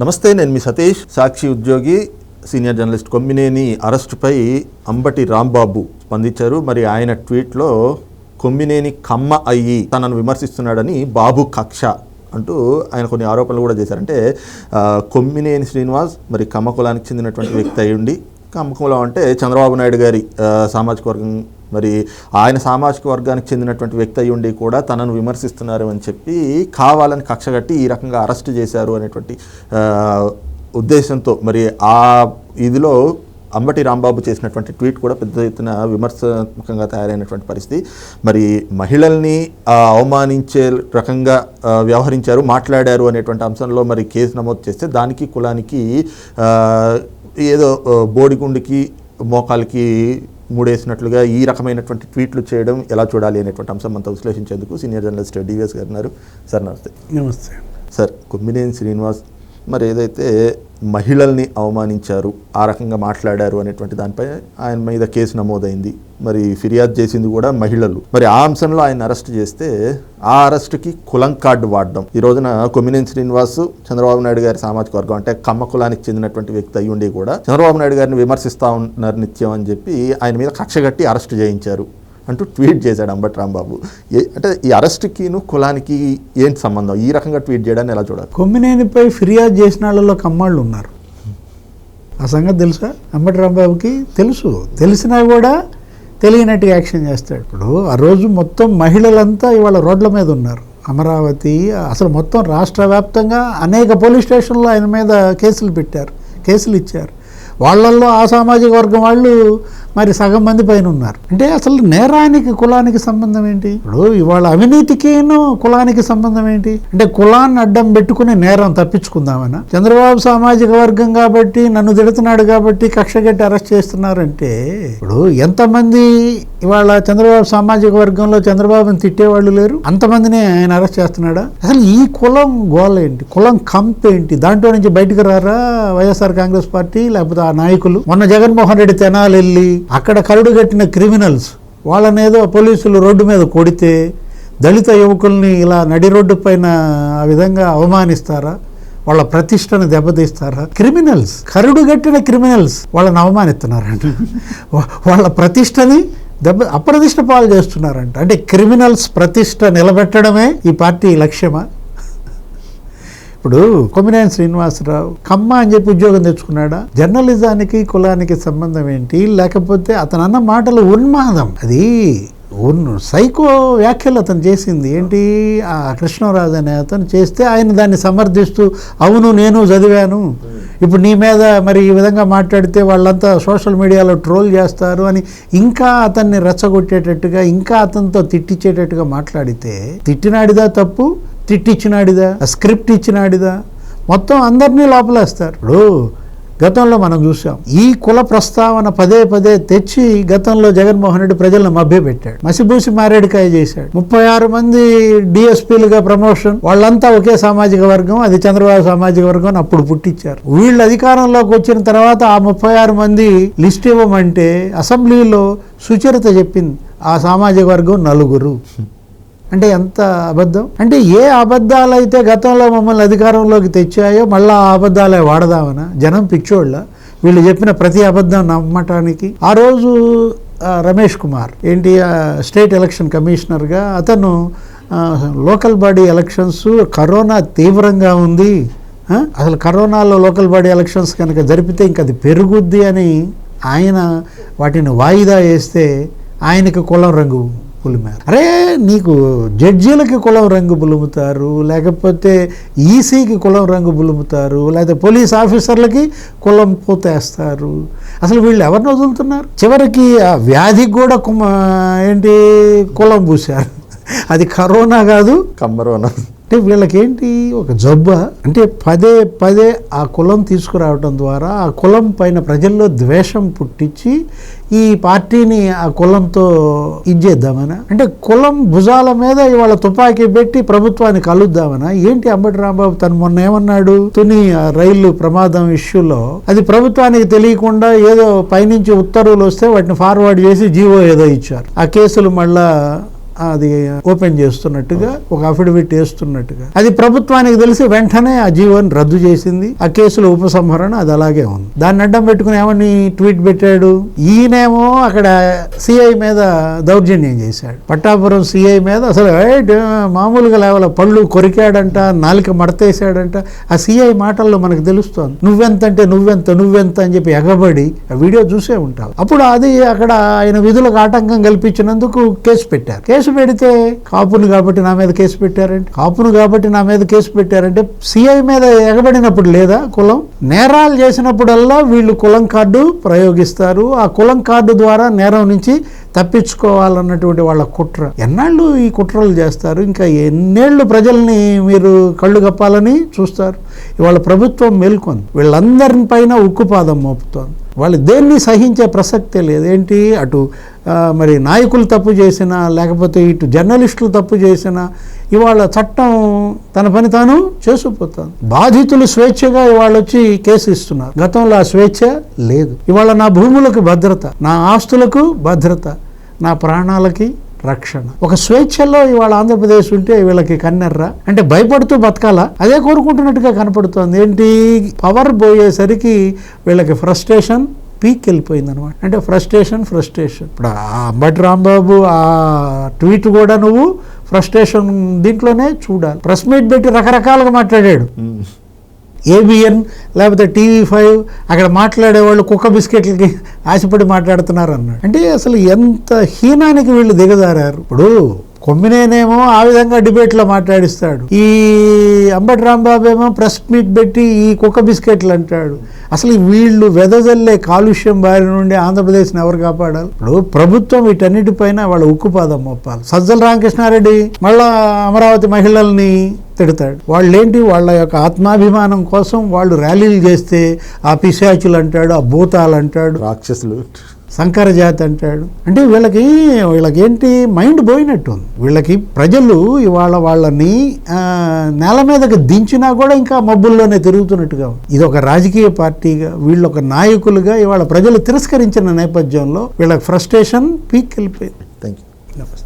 నమస్తే నేను మీ సతీష్ సాక్షి ఉద్యోగి సీనియర్ జర్నలిస్ట్ కొమ్మినేని. అరెస్టుపై అంబటి రాంబాబు స్పందించారు. మరి ఆయన ట్వీట్లో కొమ్మినేని కమ్మ అయ్యి తనను విమర్శిస్తున్నాడని బాబు కక్ష అంటూ ఆయన కొన్ని ఆరోపణలు కూడా చేశారంటే కొమ్మినేని శ్రీనివాస్ మరి కమ్మ కులానికి చెందినటువంటి వ్యక్తి అయి ఉండి కమ్మ కులం అంటే చంద్రబాబు నాయుడు గారి సామాజిక వర్గం మరి ఆయన సామాజిక వర్గానికి చెందినటువంటి వ్యక్తి అయి ఉండి కూడా తనను విమర్శిస్తున్నారు అని చెప్పి కావాలని కక్షగట్టి ఈ రకంగా అరెస్ట్ చేశారు అనేటువంటి ఉద్దేశంతో మరి ఆ ఇదిలో అంబటి రాంబాబు చేసినటువంటి ట్వీట్ కూడా పెద్ద ఎత్తున విమర్శాత్మకంగా తయారైనటువంటి పరిస్థితి. మరి మహిళల్ని అవమానించే రకంగా వ్యవహరించారు మాట్లాడారు అనేటువంటి అంశంలో మరి కేసు నమోదు చేస్తే దానికి కులానికి ఏదో బోడిగుండికి మోకాలకి మూడేసినట్లుగా ఈ రకమైనటువంటి ట్వీట్లు చేయడం ఎలా చూడాలి అనేటువంటి అంశం మనతో విశ్లేషించేందుకు సీనియర్ జర్నలిస్ట్ డివిఎస్ గారు ఉన్నారు. సార్ నమస్తే. నమస్తే. సార్ కొమ్మినేని శ్రీనివాస్ మరి ఏదైతే మహిళల్ని అవమానించారు ఆ రకంగా మాట్లాడారు అనేటువంటి దానిపై ఆయన మీద కేసు నమోదైంది. మరి ఫిర్యాదు చేసింది కూడా మహిళలు. మరి ఆ అంశంలో ఆయన అరెస్ట్ చేస్తే ఆ అరెస్ట్కి కులం కార్డు వాడడం. ఈ రోజున కొమ్మినేని శ్రీనివాస్ చంద్రబాబు నాయుడు గారి సామాజిక వర్గం అంటే కమ్మ కులానికి చెందినటువంటి వ్యక్తి అయి ఉండి కూడా చంద్రబాబు నాయుడు గారిని విమర్శిస్తూ ఉన్నారు నిత్యం అని చెప్పి ఆయన మీద కక్షగట్టి అరెస్ట్ చేయించారు అంటూ ట్వీట్ చేశాడు అంబటి రాంబాబు. ఏ- అంటే ఈ అరెస్ట్కిను కులానికి ఏంటి సంబంధం? ఈ రకంగా ట్వీట్ చేయడాన్ని ఎలా చూడాలి? కొమ్మినేనిపై ఫిర్యాదు చేసిన వాళ్ళలో కమ్మాళ్ళు ఉన్నారు. ఆ సంగతి తెలుసా? అంబటి రాంబాబుకి తెలుసు. తెలిసినా కూడా తెలియనట్టు యాక్షన్ చేస్తాడు. ఇప్పుడు ఆ రోజు మొత్తం మహిళలంతా ఇవాళ రోడ్ల మీద ఉన్నారు. అమరావతి అసలు మొత్తం రాష్ట్ర వ్యాప్తంగా అనేక పోలీస్ స్టేషన్లో ఆయన మీద కేసులు పెట్టారు కేసులు ఇచ్చారు. వాళ్ళల్లో ఆ సామాజిక వర్గం వాళ్ళు మరి సగం మంది పైన ఉన్నారు. అంటే అసలు నేరానికి కులానికి సంబంధం ఏంటి? ఇప్పుడు ఇవాళ అవినీతికిను కులానికి సంబంధం ఏంటి? అంటే కులాన్ని అడ్డం పెట్టుకుని నేరం తప్పించుకుందామనా? చంద్రబాబు సామాజిక వర్గం కాబట్టి నన్ను తిడుతున్నాడు కాబట్టి కక్షగట్టి అరెస్ట్ చేస్తున్నారంటే ఇప్పుడు ఎంతమంది ఇవాళ చంద్రబాబు సామాజిక వర్గంలో చంద్రబాబుని తిట్టేవాళ్ళు లేరు? అంతమందిని ఆయన అరెస్ట్ చేస్తున్నాడా? అసలు ఈ కులం గోల ఏంటి? కులం కంప్ ఏంటి? దాంట్లో నుంచి బయటకు రారా వైఎస్ఆర్ కాంగ్రెస్ పార్టీ లేకపోతే ఆ నాయకులు? మొన్న జగన్మోహన్ రెడ్డి తెనాలి వెళ్ళి అక్కడ కరుడు కట్టిన క్రిమినల్స్ వాళ్ళనేదో పోలీసులు రోడ్డు మీద కొడితే దళిత యువకుల్ని ఇలా నడి రోడ్డు పైన ఆ విధంగా అవమానిస్తారా? వాళ్ళ ప్రతిష్టను దెబ్బతీస్తారా? క్రిమినల్స్ కరుడుగట్టిన క్రిమినల్స్ వాళ్ళని అవమానిస్తున్నారంట. వాళ్ళ ప్రతిష్టని దెబ్బ అప్రతిష్ట పాలు చేస్తున్నారంట. అంటే క్రిమినల్స్ ప్రతిష్ట నిలబెట్టడమే ఈ పార్టీ లక్ష్యమా? ఇప్పుడు కొమ్మినేని శ్రీనివాసరావు కమ్మ అని చెప్పి ఉద్యోగం తెచ్చుకున్నాడా? జర్నలిజానికి కులానికి సంబంధం ఏంటి? లేకపోతే అతను అన్న మాటలు ఉన్మాదం. అది ఉన్ సైకో వ్యాఖ్యలు అతను చేసింది. ఏంటి? ఆ కృష్ణరాజు అనే అతను చేస్తే ఆయన దాన్ని సమర్థిస్తూ అవును నేను చదివాను. ఇప్పుడు నీ మీద మరి ఈ విధంగా మాట్లాడితే వాళ్ళంతా సోషల్ మీడియాలో ట్రోల్ చేస్తారు అని ఇంకా అతన్ని రెచ్చగొట్టేటట్టుగా ఇంకా అతనితో తిట్టించేటట్టుగా మాట్లాడితే తిట్టినాడిదా తప్పు? తిట్టిచ్చినాడిదా ఇచ్చినాడిదా? స్క్రిప్ట్ ఇచ్చినాడిదా? మొత్తం అందరినీ లోపలేస్తారు. ఇప్పుడు గతంలో మనం చూసాం ఈ కుల ప్రస్తావన పదే పదే తెచ్చి గతంలో జగన్మోహన్ రెడ్డి ప్రజలను మభ్యపెట్టాడు. మసిబూసి మారేడుకాయ చేశాడు. ముప్పై ఆరు మంది డిఎస్పీలుగా ప్రమోషన్ వాళ్ళంతా ఒకే సామాజిక వర్గం అది చంద్రబాబు సామాజిక వర్గం అని అప్పుడు పుట్టించారు. వీళ్ళు అధికారంలోకి వచ్చిన తర్వాత ఆ ముప్పై ఆరు మంది లిస్ట్ ఇవ్వమంటే అసెంబ్లీలో సుచరిత చెప్పింది ఆ సామాజిక వర్గం నలుగురు. అంటే ఎంత అబద్ధం? అంటే ఏ అబద్ధాలు అయితే గతంలో మమ్మల్ని అధికారంలోకి తెచ్చాయో మళ్ళీ ఆ అబద్ధాలే వాడదామనా? జనం పిచ్చోళ్ళ. వీళ్ళు చెప్పిన ప్రతి అబద్ధం నమ్మటానికి. ఆ రోజు రమేష్ కుమార్ ఏంటి స్టేట్ ఎలక్షన్ కమిషనర్గా అతను లోకల్ బాడీ ఎలక్షన్స్ కరోనా తీవ్రంగా ఉంది. అసలు కరోనాలో లోకల్ బాడీ ఎలక్షన్స్ కనుక జరిపితే ఇంక అది పెరుగుద్ది అని ఆయన వాటిని వాయిదా వేస్తే ఆయనకి కులం రంగు. పులిమారు. అరే నీకు జడ్జీలకి కులం రంగు పులుముతారు లేకపోతే ఈసీకి కులం రంగు పులుముతారు లేకపోతే పోలీస్ ఆఫీసర్లకి కులం పోతేస్తారు. అసలు వీళ్ళు ఎవరిని వదులుతున్నారు? చివరికి ఆ వ్యాధికి కూడా కుమ ఏంటి కులం పూశారు. అది కరోనా కాదు? కమ్మరోనా అంటే వీళ్ళకేంటి ఒక జబ్బ అంటే పదే పదే ఆ కులం తీసుకురావడం ద్వారా ఆ కులం పైన ప్రజల్లో ద్వేషం పుట్టించి ఈ పార్టీని ఆ కులంతో ఇచ్చేద్దామనా? అంటే కులం భుజాల మీద ఇవాళ తుపాకీ పెట్టి ప్రభుత్వాన్ని కలుద్దామనా? ఏంటి అంబటి రాంబాబు తను మొన్న ఏమన్నాడు? తుని ఆ రైలు ప్రమాదం ఇష్యూలో. అది ప్రభుత్వానికి తెలియకుండా ఏదో పైనుంచి ఉత్తర్వులు వస్తే వాటిని ఫార్వర్డ్ చేసి జీవో ఏదో ఇచ్చారు. ఆ కేసులు మళ్ళా అది ఓపెన్ చేస్తున్నట్టుగా ఒక అఫిడవిట్ వేస్తున్నట్టుగా. అది ప్రభుత్వానికి తెలిసి వెంటనే ఆ జీవోని రద్దు చేసింది. ఆ కేసుల ఉపసంహరణ అది అలాగే ఉంది. దాన్ని అడ్డం పెట్టుకుని ఏమని ట్వీట్ పెట్టాడు? ఈయనేమో అక్కడ సిఐ మీద దౌర్జన్యం చేశాడు. పట్టాపురం సిఐ మీద అసలు మామూలుగా లేవల పళ్ళు కొరికాడంట నాలుక మడతేశాడంట. ఆ సిఐ మాటల్లో మనకు తెలుస్తోంది. నువ్వెంత అంటే నువ్వెంత నువ్వెంత అని చెప్పి ఎగబడి ఆ వీడియో చూసే ఉంటావు. అప్పుడు అది అక్కడ ఆయన విధులకు ఆటంకం కల్పించినందుకు కేసు పెట్టారు. కేసు పెడితే కాపును కాబట్టి నా మీద కేసు పెట్టారంటే కాపును కాబట్టి నా మీద కేసు పెట్టారంటే సిఐ మీద ఎగబడినప్పుడు లేదా కులం? నేరాలు చేసినప్పుడల్లా వీళ్ళు కులం కార్డు ప్రయోగిస్తారు. ఆ కులం కార్డు ద్వారా నేరం నుంచి తప్పించుకోవాలన్నటువంటి వాళ్ళ కుట్ర. ఎన్నాళ్ళు ఈ కుట్రలు చేస్తారు? ఇంకా ఎన్నేళ్ళు ప్రజల్ని మీరు కళ్ళు కప్పాలని చూస్తారు? ఇవాళ ప్రభుత్వం మేల్కొంది. వీళ్ళందరి పైన ఉక్కుపాదం మోపుతోంది. వాళ్ళు దేన్ని సహించే ప్రసక్తే లేదు. ఏంటి? అటు మరి నాయకులు తప్పు చేసినా లేకపోతే ఇటు జర్నలిస్టులు తప్పు చేసినా ఇవాళ చట్టం తన పని తాను చేసుకుపోతాను. బాధితులు స్వేచ్ఛగా ఇవాళ వచ్చి కేసు ఇస్తున్నారు. గతంలో ఆ స్వేచ్ఛ లేదు. ఇవాళ నా భూములకు భద్రత నా ఆస్తులకు భద్రత నా ప్రాణాలకి రక్షణ. ఒక స్వేచ్ఛలో ఇవాళ ఆంధ్రప్రదేశ్ ఉంటే వీళ్ళకి కన్నెర్రా. అంటే భయపడుతూ బతకాలా. అదే కోరుకుంటున్నట్టుగా కనపడుతోంది. ఏంటి? పవర్ పోయేసరికి వీళ్ళకి ఫ్రస్ట్రేషన్ పీక్ వెళ్ళిపోయింది అనమాట అంటే ఫ్రస్ట్రేషన్ ఫ్రస్ట్రేషన్. ఇప్పుడు ఆ అంబటి రాంబాబు ఆ ట్వీట్ కూడా నువ్వు ఫ్రస్ట్రేషన్ దీంట్లోనే చూడాలి. ప్రెస్ మీట్ పెట్టి రకరకాలుగా మాట్లాడాడు. ఏబిఎన్ లేకపోతే టీవీ ఫైవ్ అక్కడ మాట్లాడేవాళ్ళు కుక్క బిస్కెట్లకి ఆశపడి మాట్లాడుతున్నారు అన్నాడు. అంటే అసలు ఎంత హీనానికి వీళ్ళు దిగజారారు. ఇప్పుడు కొమ్మినేనేమో ఆ విధంగా డిబేట్లో మాట్లాడిస్తాడు. ఈ అంబటి రాంబాబు ఏమో ప్రెస్ మీట్ పెట్టి ఈ కుక్క బిస్కెట్లు అంటాడు. అసలు వీళ్ళు వెదజల్లే కాలుష్యం బారి నుండి ఆంధ్రప్రదేశ్ని ఎవరు కాపాడాలి? ఇప్పుడు ప్రభుత్వం వీటన్నిటిపైన వాళ్ళ ఉక్కుపాదం మోపాలి. సజ్జల రామకృష్ణారెడ్డి మళ్ళా అమరావతి మహిళల్ని తిడతాడు. వాళ్ళు ఏంటి వాళ్ళ యొక్క ఆత్మాభిమానం కోసం వాళ్ళు ర్యాలీలు చేస్తే ఆ పిశాచులు అంటాడు ఆ భూతాలు అంటాడు. రాక్షసులు. సంకర జాతి అంటాడు. అంటే వీళ్ళకి వీళ్ళకి ఏంటి మైండ్ పోయినట్టు ఉంది వీళ్ళకి ప్రజలు ఇవాళ వాళ్ళని నేల మీదకి దించినా కూడా ఇంకా మబ్బుల్లోనే తిరుగుతున్నట్టుగా ఇది ఒక రాజకీయ పార్టీగా వీళ్ళు ఒక నాయకులుగా ఇవాళ ప్రజలు తిరస్కరించిన నేపథ్యంలో వీళ్ళకి ఫ్రస్ట్రేషన్ పీక్ వెళ్ళిపోయింది. థ్యాంక్ యూ నమస్తే